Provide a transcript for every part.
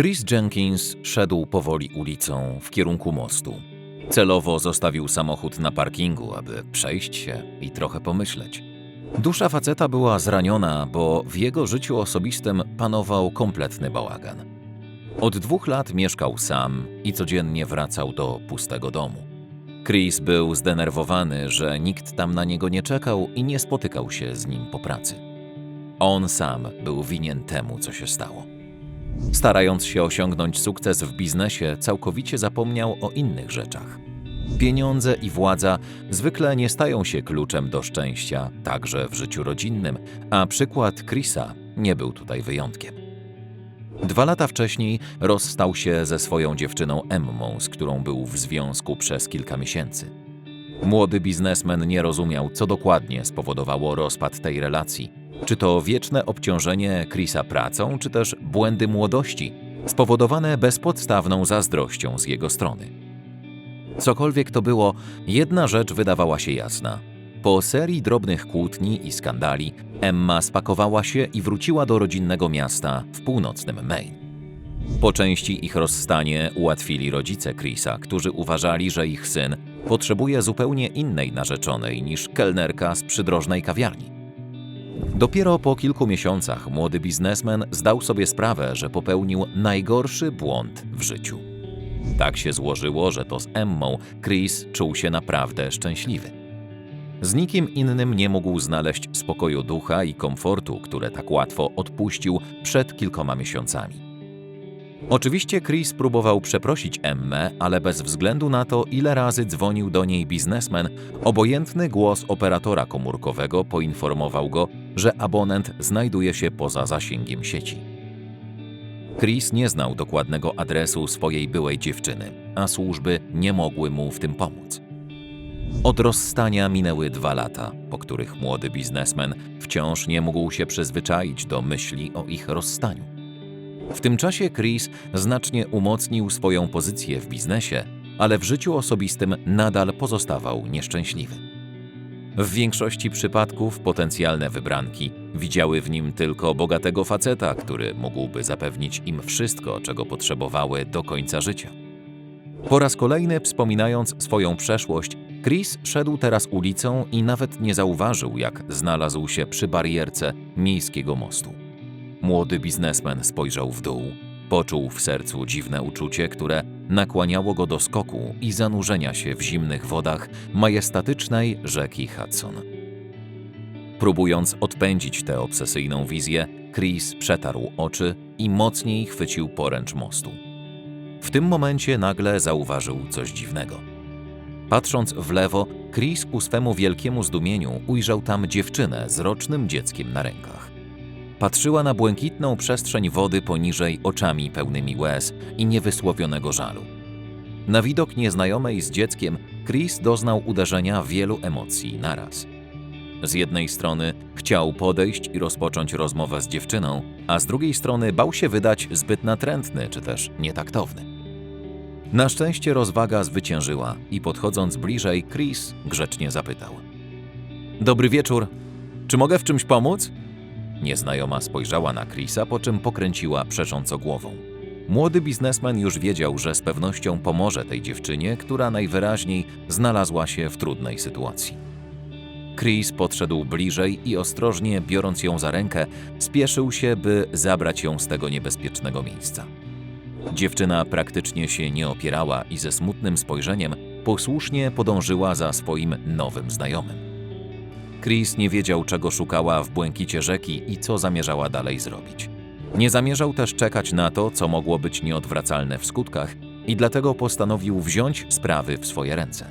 Chris Jenkins szedł powoli ulicą w kierunku mostu. Celowo zostawił samochód na parkingu, aby przejść się i trochę pomyśleć. Dusza faceta była zraniona, bo w jego życiu osobistym panował kompletny bałagan. Od dwóch lat mieszkał sam i codziennie wracał do pustego domu. Chris był zdenerwowany, że nikt tam na niego nie czekał i nie spotykał się z nim po pracy. On sam był winien temu, co się stało. Starając się osiągnąć sukces w biznesie, całkowicie zapomniał o innych rzeczach. Pieniądze i władza zwykle nie stają się kluczem do szczęścia, także w życiu rodzinnym, a przykład Chrisa nie był tutaj wyjątkiem. Dwa lata wcześniej rozstał się ze swoją dziewczyną Emmą, z którą był w związku przez kilka miesięcy. Młody biznesmen nie rozumiał, co dokładnie spowodowało rozpad tej relacji. Czy to wieczne obciążenie Chrisa pracą, czy też błędy młodości, spowodowane bezpodstawną zazdrością z jego strony. Cokolwiek to było, jedna rzecz wydawała się jasna. Po serii drobnych kłótni i skandali, Emma spakowała się i wróciła do rodzinnego miasta w północnym Maine. Po części ich rozstanie ułatwili rodzice Chrisa, którzy uważali, że ich syn potrzebuje zupełnie innej narzeczonej niż kelnerka z przydrożnej kawiarni. Dopiero po kilku miesiącach młody biznesmen zdał sobie sprawę, że popełnił najgorszy błąd w życiu. Tak się złożyło, że to z Emmą Chris czuł się naprawdę szczęśliwy. Z nikim innym nie mógł znaleźć spokoju ducha i komfortu, które tak łatwo odpuścił przed kilkoma miesiącami. Oczywiście Chris próbował przeprosić Emmę, ale bez względu na to, ile razy dzwonił do niej biznesmen, obojętny głos operatora komórkowego poinformował go, że abonent znajduje się poza zasięgiem sieci. Chris nie znał dokładnego adresu swojej byłej dziewczyny, a służby nie mogły mu w tym pomóc. Od rozstania minęły dwa lata, po których młody biznesmen wciąż nie mógł się przyzwyczaić do myśli o ich rozstaniu. W tym czasie Chris znacznie umocnił swoją pozycję w biznesie, ale w życiu osobistym nadal pozostawał nieszczęśliwy. W większości przypadków potencjalne wybranki widziały w nim tylko bogatego faceta, który mógłby zapewnić im wszystko, czego potrzebowały do końca życia. Po raz kolejny wspominając swoją przeszłość, Chris szedł teraz ulicą i nawet nie zauważył, jak znalazł się przy barierce miejskiego mostu. Młody biznesmen spojrzał w dół, poczuł w sercu dziwne uczucie, które nakłaniało go do skoku i zanurzenia się w zimnych wodach majestatycznej rzeki Hudson. Próbując odpędzić tę obsesyjną wizję, Chris przetarł oczy i mocniej chwycił poręcz mostu. W tym momencie nagle zauważył coś dziwnego. Patrząc w lewo, Chris ku swemu wielkiemu zdumieniu ujrzał tam dziewczynę z rocznym dzieckiem na rękach. Patrzyła na błękitną przestrzeń wody poniżej oczami pełnymi łez i niewysłowionego żalu. Na widok nieznajomej z dzieckiem Chris doznał uderzenia wielu emocji naraz. Z jednej strony chciał podejść i rozpocząć rozmowę z dziewczyną, a z drugiej strony bał się wydać zbyt natrętny czy też nietaktowny. Na szczęście rozwaga zwyciężyła i podchodząc bliżej, Chris grzecznie zapytał: Dobry wieczór. Czy mogę w czymś pomóc? Nieznajoma spojrzała na Chrisa, po czym pokręciła przecząco głową. Młody biznesmen już wiedział, że z pewnością pomoże tej dziewczynie, która najwyraźniej znalazła się w trudnej sytuacji. Chris podszedł bliżej i ostrożnie, biorąc ją za rękę, spieszył się, by zabrać ją z tego niebezpiecznego miejsca. Dziewczyna praktycznie się nie opierała i ze smutnym spojrzeniem posłusznie podążyła za swoim nowym znajomym. Chris nie wiedział, czego szukała w błękicie rzeki i co zamierzała dalej zrobić. Nie zamierzał też czekać na to, co mogło być nieodwracalne w skutkach, i dlatego postanowił wziąć sprawy w swoje ręce.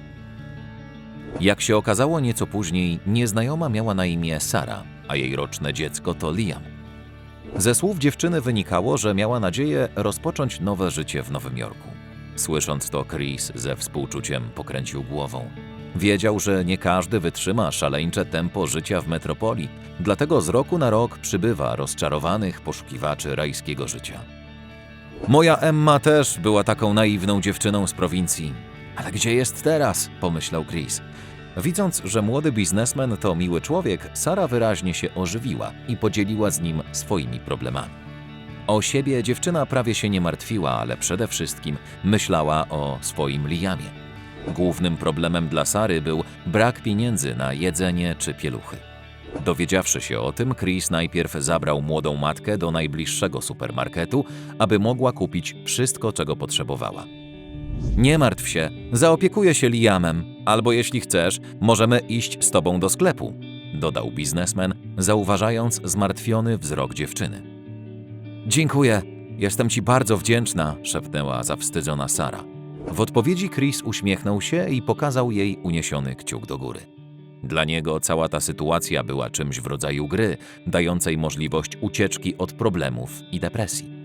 Jak się okazało nieco później, nieznajoma miała na imię Sara, a jej roczne dziecko to Liam. Ze słów dziewczyny wynikało, że miała nadzieję rozpocząć nowe życie w Nowym Jorku. Słysząc to, Chris ze współczuciem pokręcił głową. Wiedział, że nie każdy wytrzyma szaleńcze tempo życia w metropolii, dlatego z roku na rok przybywa rozczarowanych poszukiwaczy rajskiego życia. Moja Emma też była taką naiwną dziewczyną z prowincji. Ale gdzie jest teraz? pomyślał Chris. Widząc, że młody biznesmen to miły człowiek, Sara wyraźnie się ożywiła i podzieliła z nim swoimi problemami. O siebie dziewczyna prawie się nie martwiła, ale przede wszystkim myślała o swoim Liamie. Głównym problemem dla Sary był brak pieniędzy na jedzenie czy pieluchy. Dowiedziawszy się o tym, Chris najpierw zabrał młodą matkę do najbliższego supermarketu, aby mogła kupić wszystko, czego potrzebowała. Nie martw się, zaopiekuję się Liamem, albo jeśli chcesz, możemy iść z tobą do sklepu, dodał biznesmen, zauważając zmartwiony wzrok dziewczyny. Dziękuję, jestem ci bardzo wdzięczna, szepnęła zawstydzona Sara. W odpowiedzi Chris uśmiechnął się i pokazał jej uniesiony kciuk do góry. Dla niego cała ta sytuacja była czymś w rodzaju gry, dającej możliwość ucieczki od problemów i depresji.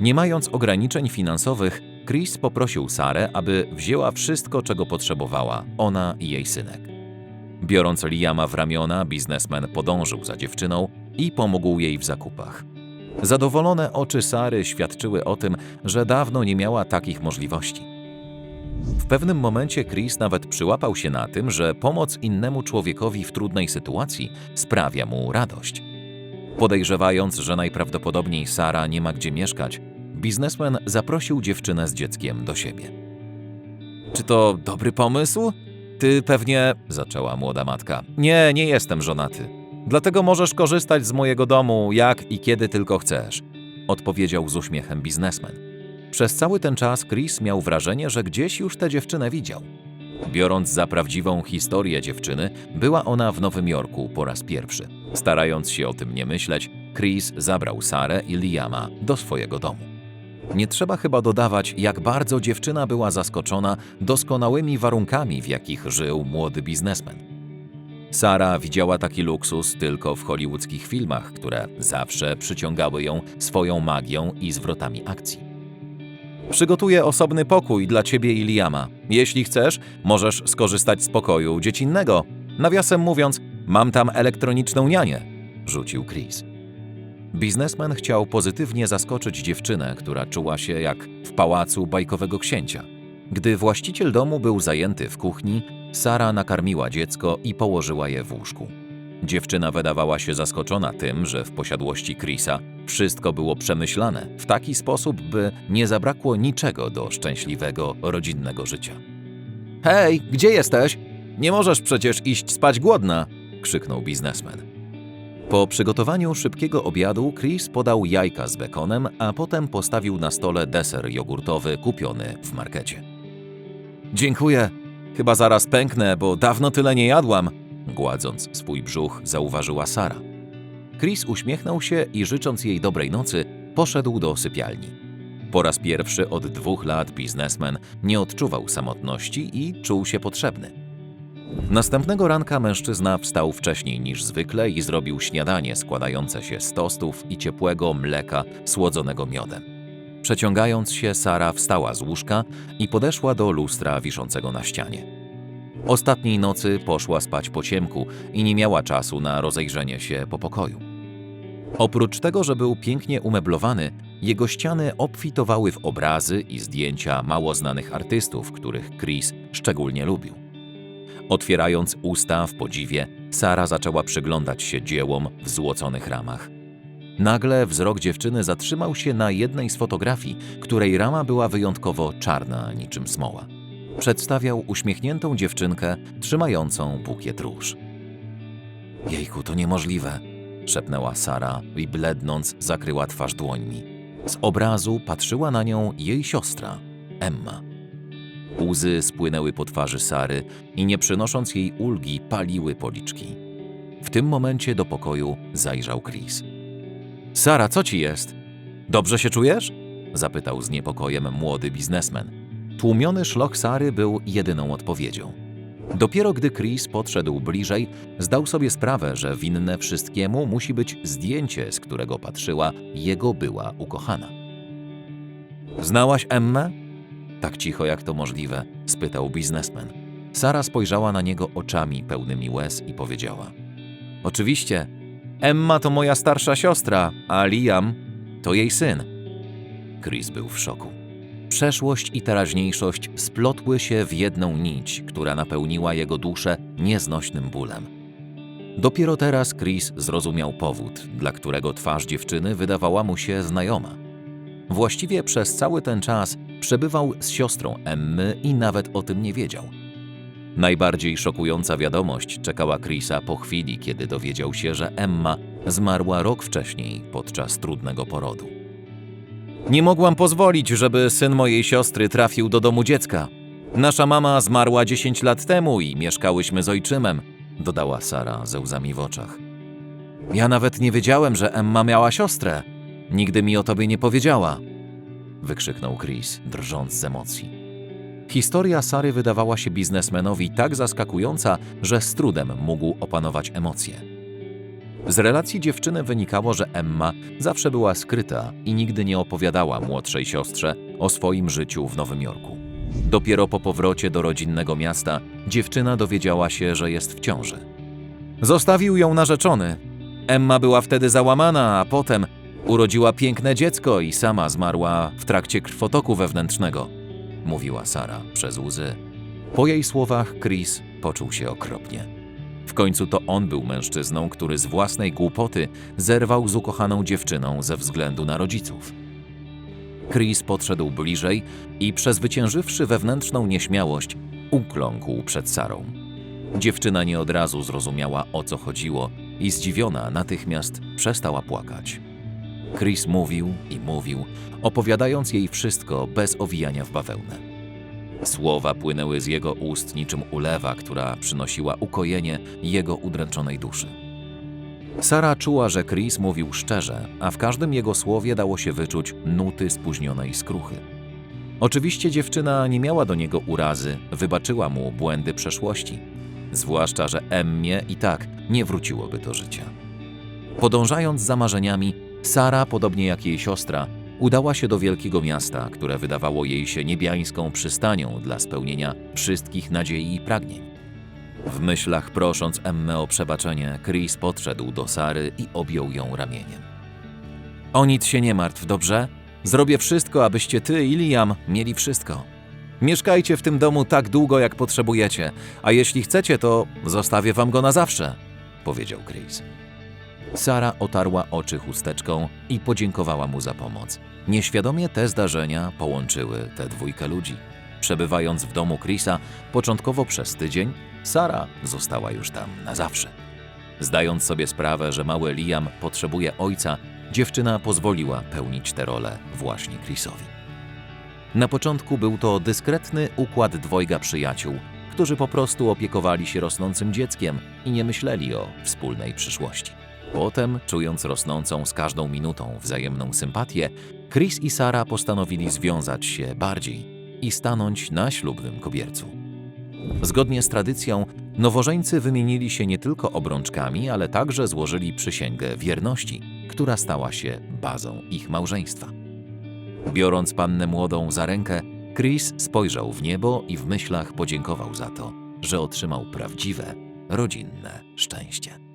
Nie mając ograniczeń finansowych, Chris poprosił Sarę, aby wzięła wszystko, czego potrzebowała, ona i jej synek. Biorąc Liama w ramiona, biznesmen podążył za dziewczyną i pomógł jej w zakupach. Zadowolone oczy Sary świadczyły o tym, że dawno nie miała takich możliwości. W pewnym momencie Chris nawet przyłapał się na tym, że pomoc innemu człowiekowi w trudnej sytuacji sprawia mu radość. Podejrzewając, że najprawdopodobniej Sara nie ma gdzie mieszkać, biznesmen zaprosił dziewczynę z dzieckiem do siebie. Czy to dobry pomysł? Ty pewnie, zaczęła młoda matka. Nie, nie jestem żonaty. Dlatego możesz korzystać z mojego domu jak i kiedy tylko chcesz, odpowiedział z uśmiechem biznesmen. Przez cały ten czas Chris miał wrażenie, że gdzieś już tę dziewczynę widział. Biorąc za prawdziwą historię dziewczyny, była ona w Nowym Jorku po raz pierwszy. Starając się o tym nie myśleć, Chris zabrał Sarę i Liama do swojego domu. Nie trzeba chyba dodawać, jak bardzo dziewczyna była zaskoczona doskonałymi warunkami, w jakich żył młody biznesmen. Sara widziała taki luksus tylko w hollywoodzkich filmach, które zawsze przyciągały ją swoją magią i zwrotami akcji. Przygotuję osobny pokój dla ciebie i Liama. Jeśli chcesz, możesz skorzystać z pokoju dziecinnego. Nawiasem mówiąc, mam tam elektroniczną nianię, rzucił Chris. Biznesmen chciał pozytywnie zaskoczyć dziewczynę, która czuła się jak w pałacu bajkowego księcia. Gdy właściciel domu był zajęty w kuchni, Sara nakarmiła dziecko i położyła je w łóżku. Dziewczyna wydawała się zaskoczona tym, że w posiadłości Chrisa wszystko było przemyślane w taki sposób, by nie zabrakło niczego do szczęśliwego, rodzinnego życia. Hej, gdzie jesteś? Nie możesz przecież iść spać głodna! krzyknął biznesmen. Po przygotowaniu szybkiego obiadu Chris podał jajka z bekonem, a potem postawił na stole deser jogurtowy kupiony w markecie. Dziękuję. Chyba zaraz pęknę, bo dawno tyle nie jadłam, gładząc swój brzuch, zauważyła Sara. Chris uśmiechnął się i życząc jej dobrej nocy, poszedł do sypialni. Po raz pierwszy od dwóch lat biznesmen nie odczuwał samotności i czuł się potrzebny. Następnego ranka mężczyzna wstał wcześniej niż zwykle i zrobił śniadanie składające się z tostów i ciepłego mleka słodzonego miodem. Przeciągając się, Sara wstała z łóżka i podeszła do lustra wiszącego na ścianie. Ostatniej nocy poszła spać po ciemku i nie miała czasu na rozejrzenie się po pokoju. Oprócz tego, że był pięknie umeblowany, jego ściany obfitowały w obrazy i zdjęcia mało znanych artystów, których Chris szczególnie lubił. Otwierając usta w podziwie, Sara zaczęła przyglądać się dziełom w złoconych ramach. Nagle wzrok dziewczyny zatrzymał się na jednej z fotografii, której rama była wyjątkowo czarna, niczym smoła. Przedstawiał uśmiechniętą dziewczynkę trzymającą bukiet róż. Jejku, to niemożliwe, szepnęła Sara i blednąc zakryła twarz dłońmi. Z obrazu patrzyła na nią jej siostra, Emma. Łzy spłynęły po twarzy Sary i nie przynosząc jej ulgi, paliły policzki. W tym momencie do pokoju zajrzał Chris. Sara, co ci jest? Dobrze się czujesz? zapytał z niepokojem młody biznesmen. Tłumiony szloch Sary był jedyną odpowiedzią. Dopiero gdy Chris podszedł bliżej, zdał sobie sprawę, że winne wszystkiemu musi być zdjęcie, z którego patrzyła jego była ukochana. Znałaś Emmę? Tak cicho jak to możliwe, spytał biznesmen. Sara spojrzała na niego oczami pełnymi łez i powiedziała: Oczywiście, Emma to moja starsza siostra, a Liam to jej syn. Chris był w szoku. Przeszłość i teraźniejszość splotły się w jedną nić, która napełniła jego duszę nieznośnym bólem. Dopiero teraz Chris zrozumiał powód, dla którego twarz dziewczyny wydawała mu się znajoma. Właściwie przez cały ten czas przebywał z siostrą Emmy i nawet o tym nie wiedział. Najbardziej szokująca wiadomość czekała Chrisa po chwili, kiedy dowiedział się, że Emma zmarła rok wcześniej podczas trudnego porodu. Nie mogłam pozwolić, żeby syn mojej siostry trafił do domu dziecka. Nasza mama zmarła 10 lat temu i mieszkałyśmy z ojczymem, dodała Sara ze łzami w oczach. Ja nawet nie wiedziałem, że Emma miała siostrę. Nigdy mi o tobie nie powiedziała, wykrzyknął Chris, drżąc z emocji. Historia Sary wydawała się biznesmenowi tak zaskakująca, że z trudem mógł opanować emocje. Z relacji dziewczyny wynikało, że Emma zawsze była skryta i nigdy nie opowiadała młodszej siostrze o swoim życiu w Nowym Jorku. Dopiero po powrocie do rodzinnego miasta dziewczyna dowiedziała się, że jest w ciąży. Zostawił ją narzeczony. Emma była wtedy załamana, a potem urodziła piękne dziecko i sama zmarła w trakcie krwotoku wewnętrznego, mówiła Sara przez łzy. Po jej słowach Chris poczuł się okropnie. W końcu to on był mężczyzną, który z własnej głupoty zerwał z ukochaną dziewczyną ze względu na rodziców. Chris podszedł bliżej i przezwyciężywszy wewnętrzną nieśmiałość, ukląkł przed Sarą. Dziewczyna nie od razu zrozumiała o co chodziło i zdziwiona natychmiast przestała płakać. Chris mówił i mówił, opowiadając jej wszystko bez owijania w bawełnę. Słowa płynęły z jego ust niczym ulewa, która przynosiła ukojenie jego udręczonej duszy. Sara czuła, że Chris mówił szczerze, a w każdym jego słowie dało się wyczuć nuty spóźnionej skruchy. Oczywiście dziewczyna nie miała do niego urazy, wybaczyła mu błędy przeszłości. Zwłaszcza, że Emmie i tak nie wróciłoby do życia. Podążając za marzeniami, Sara, podobnie jak jej siostra, udała się do wielkiego miasta, które wydawało jej się niebiańską przystanią dla spełnienia wszystkich nadziei i pragnień. W myślach prosząc Emmę o przebaczenie, Chris podszedł do Sary i objął ją ramieniem. O nic się nie martw, dobrze? Zrobię wszystko, abyście ty i Liam mieli wszystko. Mieszkajcie w tym domu tak długo, jak potrzebujecie, a jeśli chcecie, to zostawię wam go na zawsze, powiedział Chris. Sara otarła oczy chusteczką i podziękowała mu za pomoc. Nieświadomie te zdarzenia połączyły tę dwójkę ludzi. Przebywając w domu Chrisa, początkowo przez tydzień, Sara została już tam na zawsze. Zdając sobie sprawę, że mały Liam potrzebuje ojca, dziewczyna pozwoliła pełnić tę rolę właśnie Chrisowi. Na początku był to dyskretny układ dwojga przyjaciół, którzy po prostu opiekowali się rosnącym dzieckiem i nie myśleli o wspólnej przyszłości. Potem, czując rosnącą z każdą minutą wzajemną sympatię, Chris i Sara postanowili związać się bardziej i stanąć na ślubnym kobiercu. Zgodnie z tradycją, nowożeńcy wymienili się nie tylko obrączkami, ale także złożyli przysięgę wierności, która stała się bazą ich małżeństwa. Biorąc pannę młodą za rękę, Chris spojrzał w niebo i w myślach podziękował za to, że otrzymał prawdziwe, rodzinne szczęście.